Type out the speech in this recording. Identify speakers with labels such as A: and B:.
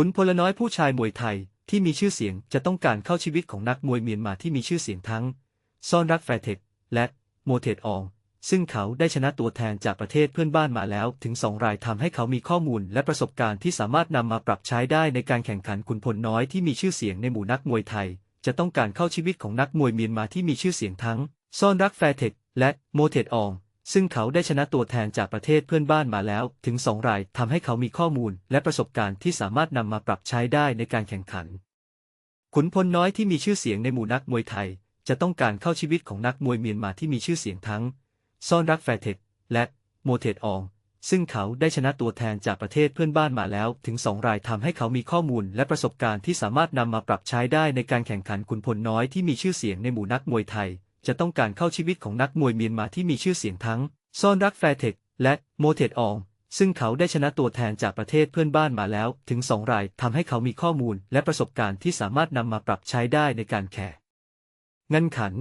A: ขุนพลน้อยผู้ชายมวยไทยที่มีชื่อเสียงจะต้องการเข้าชีวิตของนักมวยเมียนมาที่มีชื่อเสียงทั้ง ซ่อนรักแฟเทคและโมเทตออง ซึ่งเขาได้ชนะตัวแทนจากประเทศเพื่อนบ้านมาแล้วถึงสองรายทำให้เขามีข้อมูลและประสบการณ์ที่สามารถนำมาปรับใช้ได้ในการแข่งขันขุนพลน้อยที่มีชื่อเสียงในหมู่นักมวยไทย จะต้องการเข้าชีวิตของนักมวยเมียนมาที่มีชื่อเสียงทั้ง ซ่อนรักแฟเทคและโมเทตออง ซึ่งเขาได้ชนะตัวแทนจากประเทศเพื่อนบ้านมาแล้ว ถึงสองรายทำให้เขามีข้อมูลและประสบการณ์ที่สามารถนำมาปรับใช้ได้ในการแข่งขัน ขุนพลน้อยที่มีชื่อเสียงในหมู่นักมวยไทย จะต้องการเข้าชีวิตของนักมวยเมียนมาที่มีชื่อเสียงทั้ง ซ่อนรักแฟเทคและโมเทตอองซึ่งเขาได้ชนะตัวแทนจากประเทศเพื่อนบ้านมาแล้ว ถึงสองรายทำให้เขามีข้อมูลและประสบการณ์ที่สามารถนำมาปรับใช้ได้ในการแข่งขันขุนพลน้อยที่มีชื่อเสียงในหมู่นักมวยไทย จะต้องการเข้าชีวิตของนักมวยเมียนมาที่มีชื่อเสียงทั้ง ซ่อนรักแฟร์เทคและโมเทตออง ซึ่งเขาได้ชนะตัวแทนจากประเทศเพื่อนบ้านมาแล้วถึงสองรายทำให้เขามีข้อมูลและประสบการณ์ที่สามารถนำมาปรับใช้ได้ในการแข่งงันขัน